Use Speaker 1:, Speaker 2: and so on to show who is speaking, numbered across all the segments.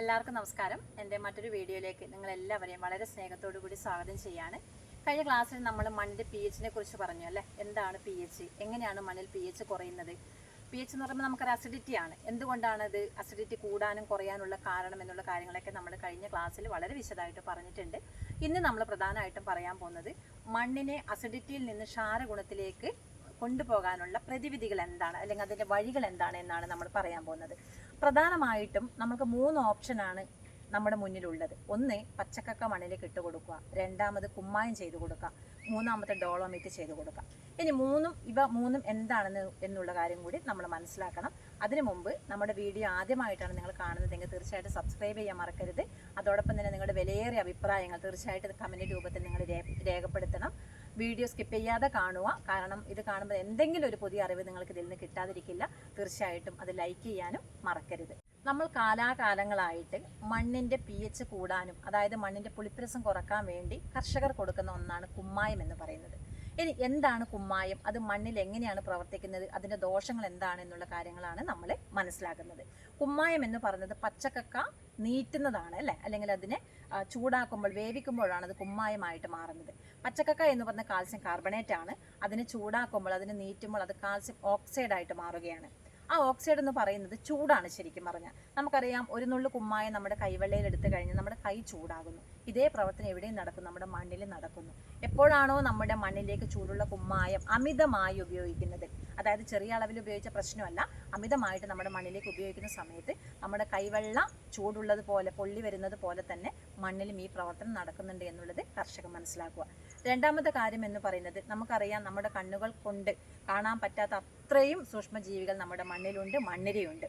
Speaker 1: എല്ലാവർക്കും നമസ്കാരം. എന്റെ മറ്റൊരു വീഡിയോയിലേക്ക് നിങ്ങളെല്ലാവരെയും വളരെ സ്നേഹത്തോടു കൂടി സ്വാഗതം ചെയ്യാണ്. കഴിഞ്ഞ ക്ലാസ്സിൽ നമ്മൾ മണ്ണിന്റെ പി എച്ചിനെ കുറിച്ച് പറഞ്ഞു അല്ലേ? എന്താണ് പി എച്ച് എങ്ങനെയാണ് മണ്ണിൽ പി എച്ച് കുറയുന്നത്? പി എച്ച് എന്ന് പറയുമ്പോൾ നമുക്കൊരു അസിഡിറ്റി ആണ്. എന്തുകൊണ്ടാണ് ഇത് അസിഡിറ്റി കൂടാനും കുറയാനുള്ള കാരണം എന്നുള്ള കാര്യങ്ങളൊക്കെ നമ്മൾ കഴിഞ്ഞ ക്ലാസ്സിൽ വളരെ വിശദമായിട്ട് പറഞ്ഞിട്ടുണ്ട്. ഇന്ന് നമ്മൾ പ്രധാനമായിട്ടും പറയാൻ പോകുന്നത് മണ്ണിനെ അസിഡിറ്റിയിൽ നിന്ന് ക്ഷാരഗുണത്തിലേക്ക് കൊണ്ടുപോകാനുള്ള പ്രതിവിധികൾ എന്താണ്? അല്ലെങ്കിൽ അതിന്റെ വഴികൾ എന്താണ് എന്നാണ് നമ്മൾ പറയാൻ പോകുന്നത്. പ്രധാനമായിട്ടും നമുക്ക് മൂന്ന് ഓപ്ഷനാണ് നമ്മുടെ മുന്നിലുള്ളത്. ഒന്ന് പച്ചക്കക്ക മണ്ണിലേക്ക് ഇട്ട് കൊടുക്കുക. രണ്ടാമത് കുമ്മായം ചെയ്ത് കൊടുക്കുക. മൂന്നാമത്തെ ഡോളോമിറ്റ് ചെയ്ത് കൊടുക്കുക. ഇനി മൂന്നും ഇവ മൂന്നും എന്താണെന്ന് എന്നുള്ള കാര്യം കൂടി നമ്മൾ മനസ്സിലാക്കണം. അതിനു മുമ്പ് നമ്മുടെ വീഡിയോ ആദ്യമായിട്ടാണ് നിങ്ങൾ കാണുന്നതെങ്കിൽ തീർച്ചയായിട്ടും സബ്സ്ക്രൈബ് ചെയ്യാൻ മറക്കരുത്. അതോടൊപ്പം തന്നെ നിങ്ങളുടെ വിലയേറിയ അഭിപ്രായങ്ങൾ തീർച്ചയായിട്ടും കമന്റ് രൂപത്തിൽ നിങ്ങൾ രേഖപ്പെടുത്തണം. വീഡിയോ സ്കിപ്പ് ചെയ്യാതെ കാണുക. കാരണം ഇത് കാണുമ്പോൾ എന്തെങ്കിലും ഒരു പുതിയ അറിവ് നിങ്ങൾക്ക് ഇതിൽ നിന്ന് കിട്ടാതിരിക്കില്ല. തീർച്ചയായിട്ടും അത് ലൈക്ക് ചെയ്യാനും മറക്കരുത്. നമ്മൾ കാലാകാലങ്ങളായിട്ട് മണ്ണിന്റെ പി എച്ച് കൂടാനും അതായത് മണ്ണിന്റെ പുളിപ്പിരസം കുറയ്ക്കാൻ വേണ്ടി കർഷകർ കൊടുക്കുന്ന ഒന്നാണ് കുമ്മായം എന്ന് പറയുന്നത്. ഇനി എന്താണ് കുമ്മായം? അത് മണ്ണിൽ എങ്ങനെയാണ് പ്രവർത്തിക്കുന്നത്? അതിന്റെ ദോഷങ്ങൾ എന്താണ് എന്നുള്ള കാര്യങ്ങളാണ് നമ്മൾ മനസ്സിലാക്കുന്നത്. കുമ്മായം എന്ന് പറയുന്നത് പച്ചക്കക്ക നീറ്റുന്നതാണ് അല്ലേ? അല്ലെങ്കിൽ അതിനെ ചൂടാക്കുമ്പോൾ വേവിക്കുമ്പോഴാണ് അത് കുമ്മായമായിട്ട് മാറുന്നത്. പച്ചക്കക്ക എന്ന് പറഞ്ഞ കാൽസ്യം കാർബണേറ്റ് ആണ് അതിനെ ചൂടാക്കുമ്പോൾ അതിനെ നീറ്റുമ്പോൾ അത് കാൽസ്യം ഓക്സൈഡ് ആയിട്ട് മാറുകയാണ്. ആ ഓക്സൈഡ് എന്ന് പറയുന്നത് ചൂടാണ് ശരിക്കും പറഞ്ഞാൽ. നമുക്കറിയാം ഒരു നുള്ളു കുമ്മായം നമ്മുടെ കൈവെള്ളയിൽ എടുത്തു കഴിഞ്ഞാൽ നമ്മുടെ കൈ ചൂടാകുന്നു. ഇതേ പ്രവർത്തനം എവിടെയും നടക്കും നമ്മുടെ മണ്ണിൽ നടക്കുന്നു. എപ്പോഴാണോ നമ്മുടെ മണ്ണിലേക്ക് ചൂടുള്ള കുമ്മായം അമിതമായി ഉപയോഗിക്കുന്നത് അതായത് ചെറിയ അളവിൽ ഉപയോഗിച്ച പ്രശ്നമല്ല അമിതമായിട്ട് നമ്മുടെ മണ്ണിലേക്ക് ഉപയോഗിക്കുന്ന സമയത്ത് നമ്മുടെ കൈവെള്ള ചൂടുള്ളത് പോലെ പൊള്ളി വരുന്നത് പോലെ തന്നെ മണ്ണിലും ഈ പ്രവർത്തനം നടക്കുന്നുണ്ട് എന്നുള്ളത് കർഷകർ മനസ്സിലാക്കുക. രണ്ടാമത്തെ കാര്യം എന്ന് പറയുന്നത് നമുക്കറിയാം നമ്മുടെ കണ്ണുകൾ കൊണ്ട് കാണാൻ പറ്റാത്ത അത്രയും സൂക്ഷ്മജീവികൾ നമ്മുടെ മണ്ണിലുണ്ട് മണ്ണിരയുണ്ട്.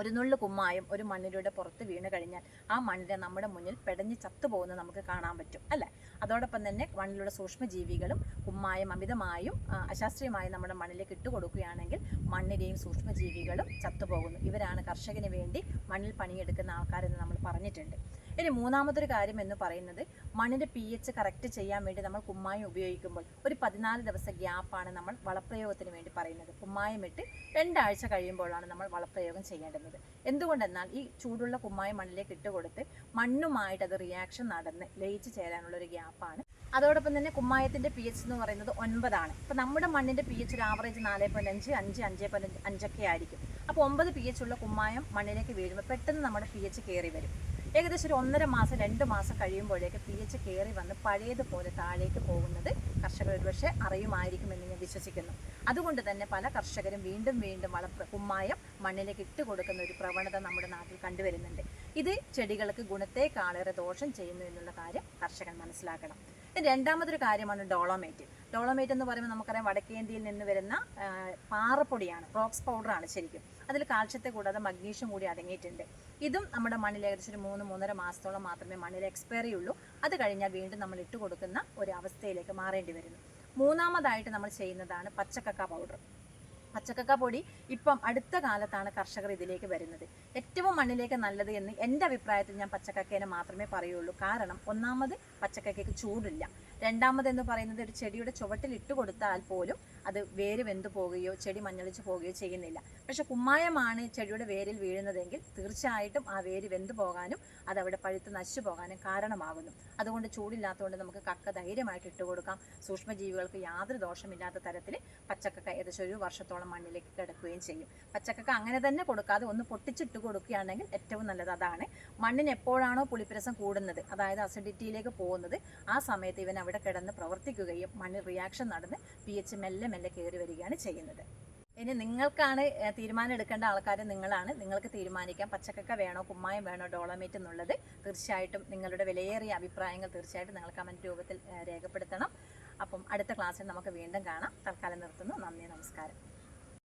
Speaker 1: ഒരു നുള്ളു കുമ്മായം ഒരു മണ്ണിലൂടെ പുറത്ത് വീണ് കഴിഞ്ഞാൽ ആ മണ്ണിനെ നമ്മുടെ മുന്നിൽ പെടഞ്ഞ് ചത്തുപോകുന്നത് നമുക്ക് കാണാൻ പറ്റും അല്ലേ? അതോടൊപ്പം തന്നെ മണ്ണിലുള്ള സൂക്ഷ്മജീവികളും കുമ്മായം അമിതമായും അശാസ്ത്രീയമായും നമ്മുടെ മണ്ണിലേക്ക് ഇട്ട് കൊടുക്കുകയാണെങ്കിൽ മണ്ണിലെയും സൂക്ഷ്മജീവികളും ചത്തുപോകുന്നു. ഇവരാണ് കർഷകന് വേണ്ടി മണ്ണിൽ പണിയെടുക്കുന്ന ആൾക്കാരെന്ന് നമ്മൾ പറഞ്ഞിട്ടുണ്ട്. ഇനി മൂന്നാമതൊരു കാര്യം എന്ന് പറയുന്നത് മണ്ണിന്റെ പി എച്ച് കറക്റ്റ് ചെയ്യാൻ വേണ്ടി നമ്മൾ കുമ്മായം ഉപയോഗിക്കുമ്പോൾ ഒരു പതിനാല് ദിവസ ഗ്യാപ്പാണ് നമ്മൾ വളപ്രയോഗത്തിന് വേണ്ടി പറയുന്നത്. കുമ്മായം ഇട്ട് രണ്ടാഴ്ച കഴിയുമ്പോഴാണ് നമ്മൾ വളപ്രയോഗം ചെയ്യേണ്ടുന്നത് എന്തുകൊണ്ടെന്നാൽ ഈ ചൂടുള്ള കുമ്മായം മണ്ണിലേക്ക് ഇട്ട് കൊടുത്ത് മണ്ണുമായിട്ട് അത് റിയാക്ഷൻ നടന്ന് ലയിച്ച് ചേരാനുള്ള ഒരു ഗ്യാപ്പാണ് അതോടൊപ്പം തന്നെ കുമ്മായത്തിന്റെ പി എച്ച് എന്ന് പറയുന്നത് ഒൻപതാണ്. അപ്പോൾ നമ്മുടെ മണ്ണിന്റെ പി എച്ച് ഒരു ആവറേജ് നാല് പോയിന്റ് അഞ്ച് അഞ്ച് അഞ്ച് പോയിന്റ് അഞ്ചൊക്കെ ആയിരിക്കും. അപ്പോൾ ഒമ്പത് പി എച്ച് ഉള്ള കുമ്മായം മണ്ണിലേക്ക് വീഴുമ്പോൾ പെട്ടെന്ന് നമ്മുടെ പി എച്ച് കയറി വരും. ഏകദേശം ഒരു ഒന്നര മാസം രണ്ട് മാസം കഴിയുമ്പോഴേക്ക് പി എച്ച് കയറി വന്ന് പഴയതുപോലെ താഴേക്ക് പോകുന്നത് കർഷകർ ഒരുപക്ഷെ അറിയുമായിരിക്കുമെന്ന് ഞാൻ വിശ്വസിക്കുന്നു. അതുകൊണ്ട് തന്നെ പല കർഷകരും വീണ്ടും വീണ്ടും വള കുമ്മായം മണ്ണിലേക്ക് ഇട്ട് കൊടുക്കുന്ന ഒരു പ്രവണത നമ്മുടെ നാട്ടിൽ കണ്ടുവരുന്നുണ്ട്. ഇത് ചെടികൾക്ക് ഗുണത്തേക്കാളേറെ ദോഷം ചെയ്യുന്നു എന്നുള്ള കാര്യം കർഷകൻ മനസ്സിലാക്കണം. രണ്ടാമതൊരു കാര്യമാണ് ഡോളോമേറ്റ്. ഡോളോമേറ്റ് എന്ന് പറയുമ്പോൾ നമുക്കറിയാം വടക്കേന്ത്യയിൽ നിന്ന് വരുന്ന പാറപ്പൊടിയാണ് റോക്സ് പൗഡറാണ് ശരിക്കും. അതിൽ കാൽഷ്യത്തെ കൂടാതെ മഗ്നീഷ്യം കൂടി അടങ്ങിയിട്ടുണ്ട്. ഇതും നമ്മുടെ മണ്ണിൽ ഏകദേശം ഒരു മൂന്ന് മൂന്നര മാസത്തോളം മാത്രമേ മണ്ണിൽ എക്സ്പയറി ഉള്ളൂ അത് കഴിഞ്ഞാൽ വീണ്ടും നമ്മൾ ഇട്ട് കൊടുക്കുന്ന ഒരു അവസ്ഥയിലേക്ക് മാറേണ്ടി വരുന്നു. മൂന്നാമതായിട്ട് നമ്മൾ ചെയ്യുന്നതാണ് പച്ചക്കക്ക പൗഡർ. പച്ചക്കക്ക പൊടി ഇപ്പം അടുത്ത കാലത്താണ് കർഷകർ ഇതിലേക്ക് വരുന്നത്. ഏറ്റവും മണ്ണിലേക്ക് നല്ലത് എന്ന് എന്റെ അഭിപ്രായത്തിൽ ഞാൻ പച്ചക്കക്കേനെ മാത്രമേ പറയുള്ളൂ. കാരണം ഒന്നാമത് പച്ചക്കക്കയ്ക്ക് ചൂടില്ല. രണ്ടാമത് എന്ന് പറയുന്നത് ഒരു ചെടിയുടെ ചുവട്ടിൽ ഇട്ട് കൊടുത്താൽ പോലും അത് വേര് വെന്തു പോവുകയോ ചെടി മഞ്ഞളിച്ച് പോവുകയോ ചെയ്യുന്നില്ല. പക്ഷെ കുമ്മായമാണ് ചെടിയുടെ വേരിൽ വീഴുന്നതെങ്കിൽ തീർച്ചയായിട്ടും ആ വേര് വെന്തു പോകാനും അത് അവിടെ പഴുത്ത് നശിച്ചു പോകാനും കാരണമാകുന്നു. അതുകൊണ്ട് ചൂടില്ലാത്തതുകൊണ്ട് നമുക്ക് കക്ക ധൈര്യമായിട്ട് ഇട്ട് കൊടുക്കാം. സൂക്ഷ്മജീവികൾക്ക് യാതൊരു ദോഷമില്ലാത്ത തരത്തിൽ പച്ചക്കക്ക ഏകദേശം ഒരു വർഷത്തോളം മണ്ണിലേക്ക് കിടക്കുകയും ചെയ്യും. പച്ചക്കക്ക അങ്ങനെ തന്നെ കൊടുക്കാതെ ഒന്ന് പൊട്ടിച്ചിട്ട് കൊടുക്കുകയാണെങ്കിൽ ഏറ്റവും നല്ലത് അതാണ്. മണ്ണിന് എപ്പോഴാണോ പുളിപ്പിരസം കൂടുന്നത് അതായത് അസിഡിറ്റിയിലേക്ക് പോകുന്നത് ആ സമയത്ത് ഇവൻ അവിടെ കിടന്ന് പ്രവർത്തിക്കുകയും മണ്ണിൽ റിയാക്ഷൻ നടന്ന് പി എച്ച് മെല്ലെ മെല്ലെ കയറി വരികയാണ് ചെയ്യുന്നത്. ഇനി നിങ്ങൾക്കാണ് തീരുമാനം എടുക്കേണ്ട ആൾക്കാർ നിങ്ങളാണ്. നിങ്ങൾക്ക് തീരുമാനിക്കാം. പച്ചക്കക്ക വേണോ കുമ്മായം വേണോ ഡോളമേറ്റ് എന്നുള്ളത് തീർച്ചയായിട്ടും നിങ്ങളുടെ വിലയേറിയ അഭിപ്രായങ്ങൾ തീർച്ചയായിട്ടും നിങ്ങൾ കമന്റ് രൂപത്തിൽ രേഖപ്പെടുത്തണം. അപ്പം അടുത്ത ക്ലാസ്സിൽ നമുക്ക് വീണ്ടും കാണാം. തൽക്കാലം നിർത്തുന്നു. നന്ദി നമസ്കാരം.